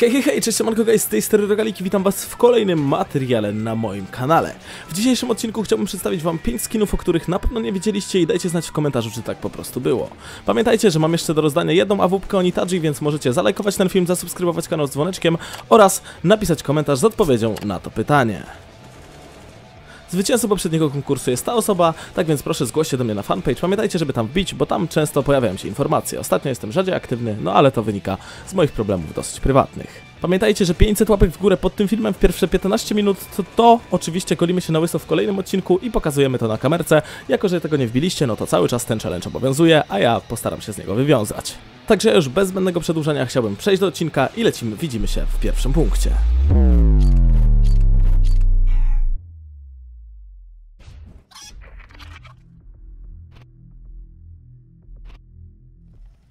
Hej, hej, hej, cześć, manko guys, z tej strony Rogaliki, witam was w kolejnym materiale na moim kanale. W dzisiejszym odcinku chciałbym przedstawić wam 5 skinów, o których na pewno nie wiedzieliście i dajcie znać w komentarzu, czy tak po prostu było. Pamiętajcie, że mam jeszcze do rozdania jedną AWP Onitaji, więc możecie zalajkować ten film, zasubskrybować kanał z dzwoneczkiem oraz napisać komentarz z odpowiedzią na to pytanie. Zwycięzcą poprzedniego konkursu jest ta osoba, tak więc proszę zgłoście do mnie na fanpage. Pamiętajcie, żeby tam wbić, bo tam często pojawiają się informacje. Ostatnio jestem rzadziej aktywny, no ale to wynika z moich problemów dosyć prywatnych. Pamiętajcie, że 500 łapek w górę pod tym filmem w pierwsze 15 minut, to, to oczywiście golimy się na łyso w kolejnym odcinku i pokazujemy to na kamerce. Jako, że tego nie wbiliście, no to cały czas ten challenge obowiązuje, a ja postaram się z niego wywiązać. Także już bez zbędnego przedłużania chciałbym przejść do odcinka i lecimy, widzimy się w pierwszym punkcie.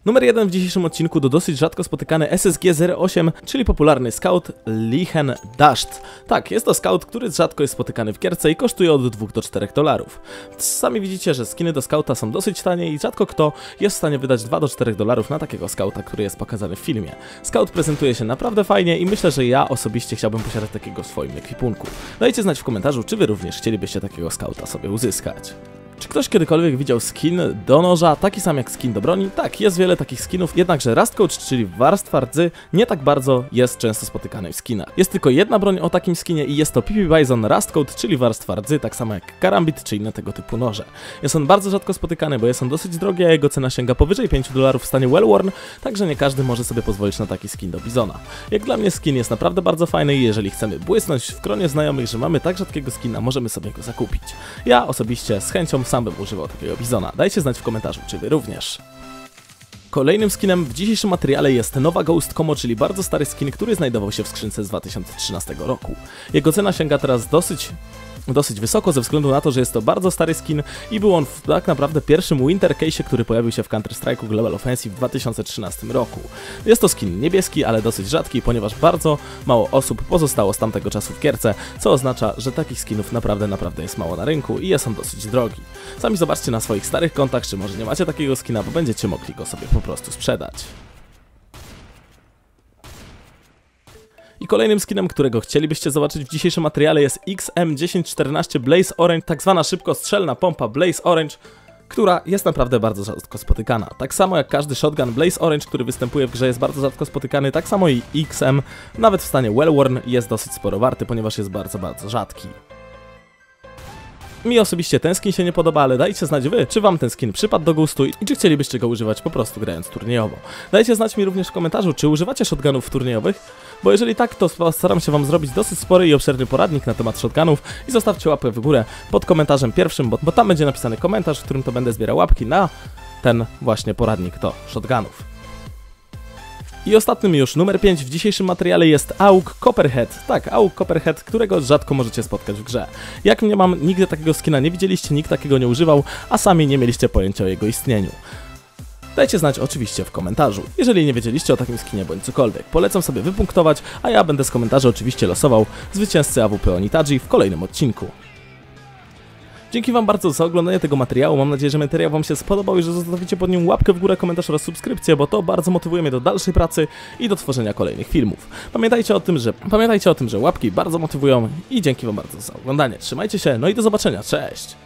Numer jeden w dzisiejszym odcinku to dosyć rzadko spotykany SSG-08, czyli popularny scout Lichen Dasht. Tak, jest to scout, który rzadko jest spotykany w gierce i kosztuje od 2 do 4 dolarów. Sami widzicie, że skiny do scouta są dosyć tanie i rzadko kto jest w stanie wydać 2 do 4 dolarów na takiego scouta, który jest pokazany w filmie. Scout prezentuje się naprawdę fajnie i myślę, że ja osobiście chciałbym posiadać takiego w swoim ekwipunku. Dajcie znać w komentarzu, czy wy również chcielibyście takiego scouta sobie uzyskać. Czy ktoś kiedykolwiek widział skin do noża, taki sam jak skin do broni? Tak, jest wiele takich skinów, jednakże Rust Coach, czyli warstwa rdzy, nie tak bardzo jest często spotykany w skinach. Jest tylko jedna broń o takim skinie i jest to PP Bison Rust Coat, czyli warstwa rdzy, tak samo jak Karambit czy inne tego typu noże. Jest on bardzo rzadko spotykany, bo jest on dosyć drogi, a jego cena sięga powyżej 5 dolarów w stanie Wellworn, także nie każdy może sobie pozwolić na taki skin do Bizona. Jak dla mnie skin jest naprawdę bardzo fajny i jeżeli chcemy błysnąć w gronie znajomych, że mamy tak rzadkiego skina, możemy sobie go zakupić. Ja osobiście z chęcią sam bym używał takiego bizona. Dajcie znać w komentarzu, czy wy również. Kolejnym skinem w dzisiejszym materiale jest nowa Ghost Como, czyli bardzo stary skin, który znajdował się w skrzynce z 2013 roku. Jego cena sięga teraz dosyć dosyć wysoko ze względu na to, że jest to bardzo stary skin i był on w tak naprawdę pierwszym Winter Case, który pojawił się w Counter-Strike'u Global Offensive w 2013 roku. Jest to skin niebieski, ale dosyć rzadki, ponieważ bardzo mało osób pozostało z tamtego czasu w gierce, co oznacza, że takich skinów naprawdę, naprawdę jest mało na rynku i jest on dosyć drogi. Sami zobaczcie na swoich starych kontach, czy może nie macie takiego skina, bo będziecie mogli go sobie po prostu sprzedać. I kolejnym skinem, którego chcielibyście zobaczyć w dzisiejszym materiale jest XM1014 Blaze Orange, tak zwana szybkostrzelna pompa Blaze Orange, która jest naprawdę bardzo rzadko spotykana. Tak samo jak każdy shotgun Blaze Orange, który występuje w grze jest bardzo rzadko spotykany, tak samo i XM, nawet w stanie Wellworn, jest dosyć sporo warty, ponieważ jest bardzo, bardzo rzadki. Mi osobiście ten skin się nie podoba, ale dajcie znać wy, czy wam ten skin przypadł do gustu i czy chcielibyście go używać po prostu grając turniejowo. Dajcie znać mi również w komentarzu, czy używacie shotgunów turniejowych, bo jeżeli tak, to staram się wam zrobić dosyć spory i obszerny poradnik na temat shotgunów i zostawcie łapkę w górę pod komentarzem pierwszym, bo, bo tam będzie napisany komentarz, w którym to będę zbierał łapki na ten właśnie poradnik do shotgunów. I ostatnim już, numer 5 w dzisiejszym materiale jest AUG Copperhead. Tak, AUG Copperhead, którego rzadko możecie spotkać w grze. Jak mnie mam, nigdy takiego skina nie widzieliście, nikt takiego nie używał, a sami nie mieliście pojęcia o jego istnieniu. Dajcie znać oczywiście w komentarzu, jeżeli nie wiedzieliście o takim skinie bądź cokolwiek. Polecam sobie wypunktować, a ja będę z komentarzy oczywiście losował zwycięzcę AWP Onitaji w kolejnym odcinku. Dzięki Wam bardzo za oglądanie tego materiału. Mam nadzieję, że materiał Wam się spodobał i że zostawicie pod nim łapkę w górę, komentarz oraz subskrypcję, bo to bardzo motywuje mnie do dalszej pracy i do tworzenia kolejnych filmów. Pamiętajcie o tym, że pamiętajcie o tym, że łapki bardzo motywują i dzięki Wam bardzo za oglądanie. Trzymajcie się, no i do zobaczenia. Cześć!